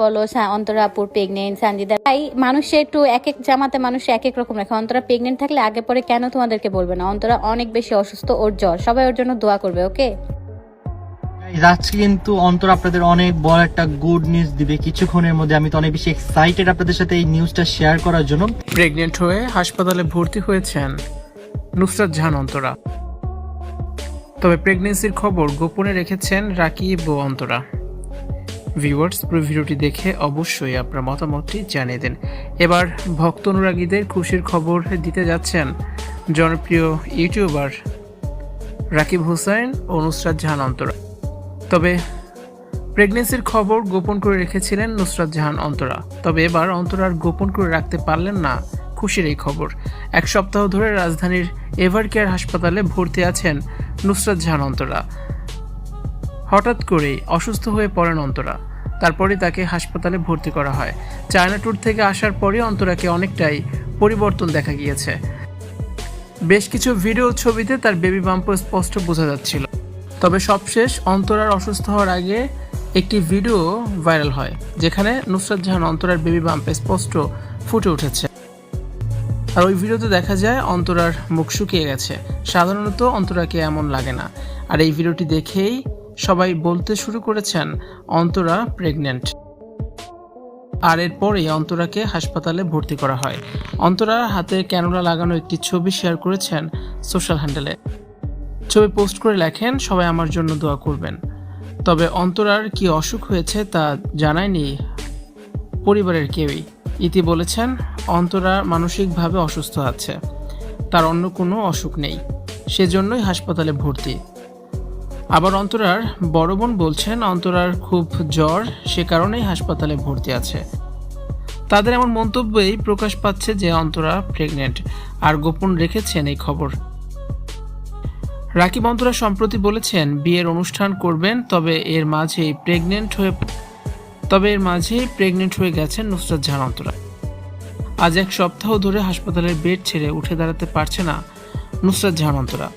বলো অন্তরা আপুর প্রেগনেন্ট সঞ্জিদা তাই মানুষে একটু এক এক জামাতে মানুষ এক এক রকম রাখে অন্তরা প্রেগনেন্ট থাকলে আগে পরে কেন তোমাদেরকে বলবে না? অন্তরা অনেক বেশি অসুস্থ ওর জ্বর। সবাই ওর জন্য দোয়া করবে ওকে? আজকে কিন্তু অন্তর আপনাদের অনেক বড় একটা গুড নিউজ দিবে। কিছুক্ষণের মধ্যে আমি তো অনেক বেশি এক্সাইটেড আপনাদের সাথে এই নিউজটা শেয়ার করার জন্য। প্রেগনেন্ট হয়ে হাসপাতালে ভর্তি হয়েছেন নুসরাত জাহান অন্তরা। তবে প্রেগনেন্সির খবর গোপনে রেখেছেন রাকিব ও অন্তরা। ভিউয়ার্স পুরো দেখে অবশ্যই আপনার মতামতটি জানিয়ে দিন। এবার ভক্ত অনুরাগীদের খুশির খবর দিতে যাচ্ছেন জনপ্রিয় ইউটিউবার রাকিব হোসেন ও নুসরাত জাহান অন্তরা। তবে প্রেগনেন্সির খবর গোপন করে রেখেছিলেন নুসরাত জাহান অন্তরা। তবে এবার অন্তরা আর গোপন করে রাখতে পারলেন না খুশির এই খবর। এক সপ্তাহ ধরে রাজধানীর এভার কেয়ার হাসপাতালে ভর্তি আছেন নুসরাত জাহান অন্তরা। হঠাৎ করেই অসুস্থ হয়ে পড়েন অন্তরা। তারপরে তাকে হাসপাতালে ভর্তি করা হয়। চায়না ট্যুর থেকে আসার পরে অন্তরাকে অনেকটাই পরিবর্তন দেখা গিয়েছে। বেশ কিছু ভিডিও ছবিতে তার বেবি বাম্প স্পষ্ট বোঝা যাচ্ছিল। তবে সবশেষ অন্তরার অসুস্থ হওয়ার আগে একটি ভিডিও ভাইরাল হয়, যেখানে নুসরাত জাহান অন্তরার বেবি বাম্পে স্পষ্ট ফুটে উঠেছে। আর ওই ভিডিওতে দেখা যায়, অন্তরার মুখ শুকিয়ে গেছে। সাধারণত অন্তরাকে এমন লাগে না। আর এই ভিডিওটি দেখেই সবাই বলতে শুরু করেছেন, অন্তরা প্রেগনেন্ট আর এরপরেই অন্তরাকে হাসপাতালে ভর্তি করা হয়। অন্তরার হাতে ক্যানোলা লাগানো একটি ছবি শেয়ার করেছেন সোশ্যাল হ্যান্ডেলে ছবি পোস্ট করে লেখেন, সবাই আমার জন্য দোয়া করবেন। তবে অন্তরার কি অসুখ হয়েছে তা জানায়নি পরিবারের কেউই। ইতি বলেছেন, অন্তরা মানসিকভাবে অসুস্থ আছে। তার অন্য কোনো অসুখ নেই। সেজন্যই হাসপাতালে ভর্তি। আবার অন্তরার বড় বোন বলছেন, অন্তরার খুব জ্বর, সে কারণেই হাসপাতালে ভর্তি আছে। তাদের এমন মন্তব্যেই প্রকাশ পাচ্ছে যে অন্তরা প্রেগনেন্ট আর গোপন রেখেছেন এই খবর। রাকিব অন্তরা সম্প্রতি বলেছেন, বিয়ের অনুষ্ঠান করবেন, তবে এর মাঝেই প্রেগনেন্ট হয়ে তবে এর মাঝেই প্রেগনেন্ট হয়ে গেছেন নুসরাত জাহান অন্তরা। আজ এক সপ্তাহ ধরে হাসপাতালের বেড ছেড়ে উঠে দাঁড়াতে পারছে না নুসরাত জাহান অন্তরা।